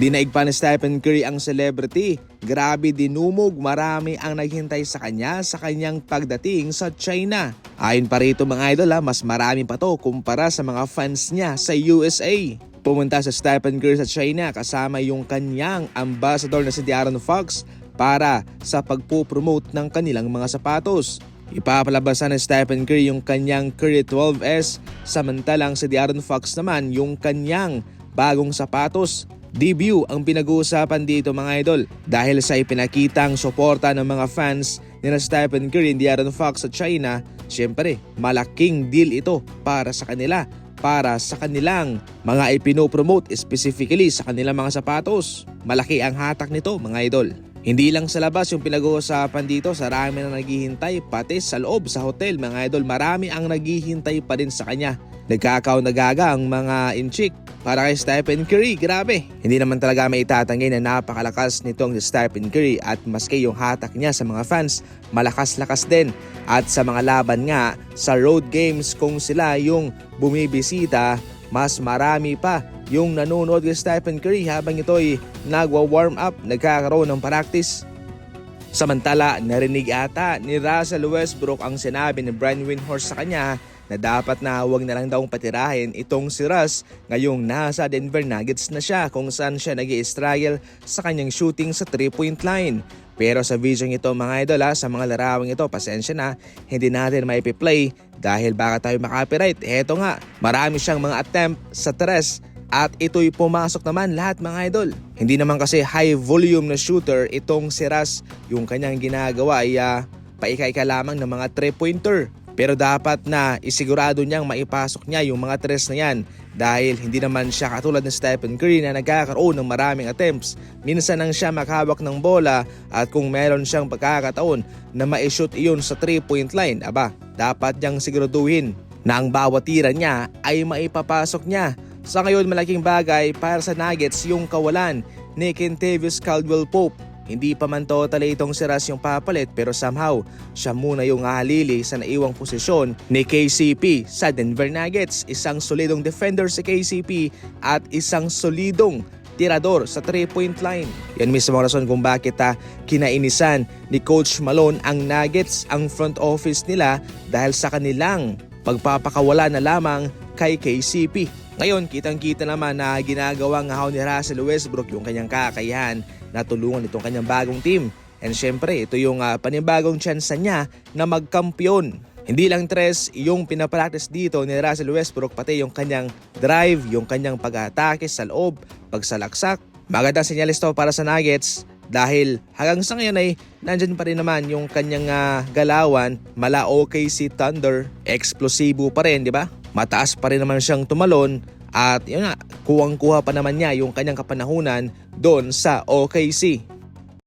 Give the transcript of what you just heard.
Dinaig pa ni Stephen Curry ang celebrity. Grabe dinumog, marami ang naghintay sa kanya sa kanyang pagdating sa China. Ayon pa rito mga idol ha, mas marami pa to kumpara sa mga fans niya sa USA. Pumunta sa Stephen Curry sa China kasama yung kanyang ambassador na si De'Aaron Fox para sa pagpo-promote ng kanilang mga sapatos. Ipapalabasan ni Stephen Curry yung kanyang Curry 12S samantalang si De'Aaron Fox naman yung kanyang bagong sapatos. Debut ang pinag-uusapan dito mga idol dahil sa ipinakitang suporta ng mga fans ni Stephen Curry and De'Aaron Fox sa China, syempre malaking deal ito para sa kanila para sa kanilang mga ipinopromote specifically sa kanilang mga sapatos. Malaki ang hatak nito mga idol. Hindi lang sa labas yung pinag-uusapan dito, sarami na naghihintay pati sa loob sa hotel mga idol. Marami ang naghihintay pa din sa kanya. Nagkakaw nagaga ang mga inchik para kay Stephen Curry. Grabe. Hindi naman talaga may itatanggi na napakalakas nitong si Stephen Curry at maski yung hatak niya sa mga fans, malakas-lakas din. At sa mga laban nga sa road games kung sila yung bumibisita, mas marami pa yung nanonood kay Stephen Curry habang ito'y nagwa-warm up, nagkakaroon ng practice. Samantala, narinig ata ni Russell Westbrook ang sinabi ni Brian Windhorst sa kanya na dapat na huwag na lang daw patirahin itong si Russ ngayong nasa Denver Nuggets na siya kung saan siya nag struggle sa kanyang shooting sa 3-point line. Pero sa video ito mga idol ha, sa mga larawang ito, pasensya na, hindi natin maipi-play dahil baka tayo makapiright. Eto nga, marami siyang mga attempt sa tres at ito'y pumasok naman lahat mga idol. Hindi naman kasi high volume na shooter itong si Russ. Yung kanyang ginagawa ay uh, paika-ika lamang ng mga 3-pointer. Pero dapat na isigurado niyang maipasok niya yung mga tres na yan dahil hindi naman siya katulad ng Stephen Curry na nagkakaroon ng maraming attempts. Minsan lang siya maghawak ng bola at kung meron siyang pagkakataon na ma-shoot iyon sa 3-point line, aba, dapat niyang siguraduhin na ang bawat tira niya ay maipapasok niya sa ngayon malaking bagay para sa Nuggets yung kawalan ni Kentavious Caldwell Pope. Hindi pa man totally itong si Russ yung papalit pero somehow siya muna yung ahalili sa naiwang posisyon ni KCP sa Denver Nuggets. Isang solidong defender si KCP at isang solidong tirador sa 3-point line. Yan mismo ang rason kung bakit ha, kinainisan ni Coach Malone ang Nuggets, ang front office nila dahil sa kanilang pagpapakawala na lamang kay KCP. Ngayon, kitang-kita naman na ginagawa nga ni Russell Westbrook yung kanyang kakayahan na tulungan itong kanyang bagong team. And syempre, ito yung uh, panibagong chance niya na magkampiyon. Hindi lang tres yung pinapractice dito ni Russell Westbrook pati yung kanyang drive, yung kanyang pag-atake sa loob, pagsalaksak. Magandang senyalis to para sa Nuggets dahil hanggang sa ngayon ay nandyan pa rin naman yung kanyang uh, galawan mala OKC Thunder, eksplosibo pa rin, di ba? Mataas pa rin naman siyang tumalon at yun nga, kuwang-kuha pa naman niya yung kanyang kapanahunan doon sa OKC.